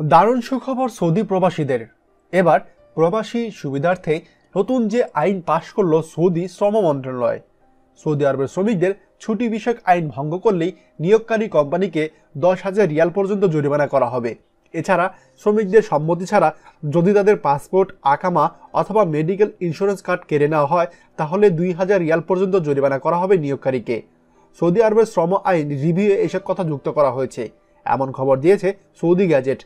দারুণ সুখবর সৌদি প্রবাসীদের। এবার প্রবাসী সুবিধার্থে নতুন যে আইন পাশ করল সৌদি শ্রম মন্ত্রণালয়। সৌদি আরবের শ্রমিকদের ছুটি বিষয়ক আইন ভঙ্গ করলেই নিয়োগকারী কোম্পানিকে দশ হাজার রিয়াল পর্যন্ত জরিমানা করা হবে। এছাড়া শ্রমিকদের সম্মতি ছাড়া যদি তাদের পাসপোর্ট, আকামা অথবা মেডিকেল ইন্স্যুরেন্স কার্ড কেড়ে নেওয়া হয়, তাহলে দুই হাজার রিয়াল পর্যন্ত জরিমানা করা হবে নিয়োগকারীকে। সৌদি আরবের শ্রম আইন রিভিউ এসব কথা যুক্ত করা হয়েছে। এমন খবর দিয়েছে সৌদি গ্যাজেট।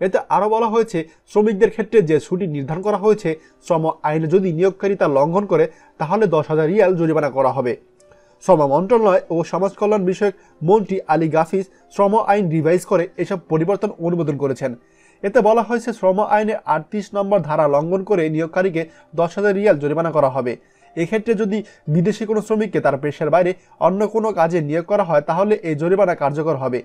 এতে আরও বলা হয়েছে, শ্রমিকদের ক্ষেত্রে যে ছুটি নির্ধারণ করা হয়েছে, শ্রম আইনে যদি নিয়োগকারী তা লঙ্ঘন করে, তাহলে দশ হাজার রিয়াল জরিমানা করা হবে। শ্রম মন্ত্রণালয় ও সমাজ কল্যাণ বিষয়ক মন্ত্রী আলী গাফিস শ্রম আইন রিভাইজ করে এসব পরিবর্তন অনুমোদন করেছেন। এতে বলা হয়েছে, শ্রম আইনের আটত্রিশ নম্বর ধারা লঙ্ঘন করে নিয়োগকারীকে দশ হাজার রিয়াল জরিমানা করা হবে। এক্ষেত্রে যদি বিদেশি কোনো শ্রমিককে তার পেশার বাইরে অন্য কোনো কাজে নিয়োগ করা হয়, তাহলে এই জরিমানা কার্যকর হবে।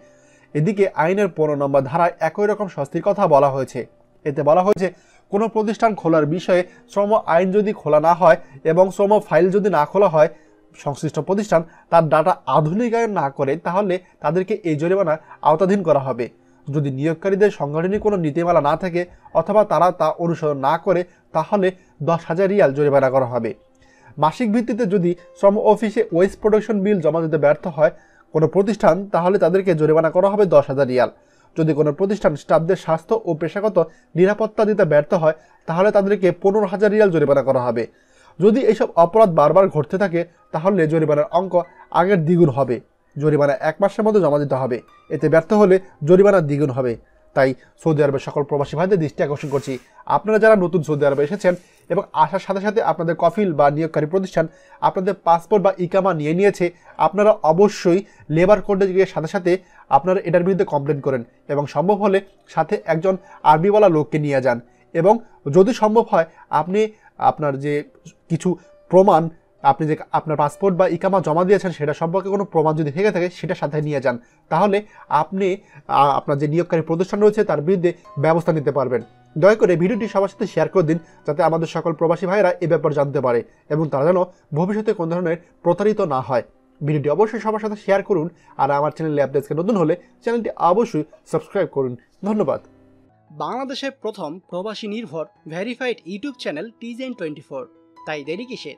এদিকে আইনের পনেরো নম্বর ধারায় একই রকম শাস্তির কথা বলা হয়েছে। এতে বলা হয়েছে, কোনো প্রতিষ্ঠান খোলার বিষয়ে শ্রম আইন যদি খোলা না হয় এবং শ্রম ফাইল যদি না খোলা হয়, সংশ্লিষ্ট প্রতিষ্ঠান তার ডাটা আধুনিকায়ন না করে তাহলে তাদেরকে এই জরিমানা আওতাধীন করা হবে। যদি নিয়োগকারীদের সাংগঠনিক কোনো নীতিমালা না থাকে অথবা তারা তা অনুসরণ না করে, তাহলে দশ হাজার রিয়াল জরিমানা করা হবে। মাসিক ভিত্তিতে যদি শ্রম অফিসে ওয়েস্ট প্রোডাকশন বিল জমা দিতে ব্যর্থ হয় কোনো প্রতিষ্ঠান, তাহলে তাদেরকে জরিমানা করা হবে দশ হাজার রিয়াল। যদি কোনো প্রতিষ্ঠান স্টাফদের স্বাস্থ্য ও পেশাগত নিরাপত্তা দিতে ব্যর্থ হয়, তাহলে তাদেরকে পনেরো হাজার রিয়াল জরিমানা করা হবে। যদি এইসব অপরাধ বারবার ঘটতে থাকে, তাহলে জরিমানার অঙ্ক আগের দ্বিগুণ হবে। জরিমানা এক মাসের মধ্যে জমা দিতে হবে। এতে ব্যর্থ হলে জরিমানা দ্বিগুণ হবে। তাই সৌদি আরবের সকল প্রবাসী ভাইদের দৃষ্টি আকর্ষণ করছি। আপনারা যারা নতুন সৌদি আরবে এসেছেন এবং আসার সাথে সাথে আপনাদের কফিল বা নিয়োগকারী প্রতিষ্ঠান আপনাদের পাসপোর্ট বা ইকামা নিয়ে নিয়েছে, আপনারা অবশ্যই লেবার কোর্টে গিয়ে সাথে সাথে আপনারা এটার বিরুদ্ধে কমপ্লেন করেন এবং সম্ভব হলে সাথে একজন আরবিওয়ালা লোককে নিয়ে যান। এবং যদি সম্ভব হয়, আপনি আপনার যে কিছু প্রমাণ আপনি যে আপনার পাসপোর্ট বা ইকামা জমা দিয়েছেন, সেটা সম্পর্কে কোনো প্রমাণ যদি থেকে থাকে, সেটা সাথে নিয়ে যান। তাহলে আপনি আপনার যে নিয়োগকারী প্রতিষ্ঠান রয়েছে, তার বিরুদ্ধে ব্যবস্থা নিতে পারবেন। দয়া করে ভিডিওটি সবার সাথে শেয়ার করে দিন, যাতে আমাদের সকল প্রবাসী ভাইয়েরা এ ব্যাপারে জানতে পারে এবং তারা যেন ভবিষ্যতে কোনো ধরনের প্রতারিত না হয়। ভিডিওটি অবশ্যই সবার সাথে শেয়ার করুন, আর আমার চ্যানেল ল্যাপডেস্কে নতুন হলে চ্যানেলটি অবশ্যই সাবস্ক্রাইব করুন। ধন্যবাদ। বাংলাদেশের প্রথম প্রবাসী নির্ভর ভেরিফাইড ইউটিউব চ্যানেল টিজেন টোয়েন্টি ফোর তাই দেরি কিসের?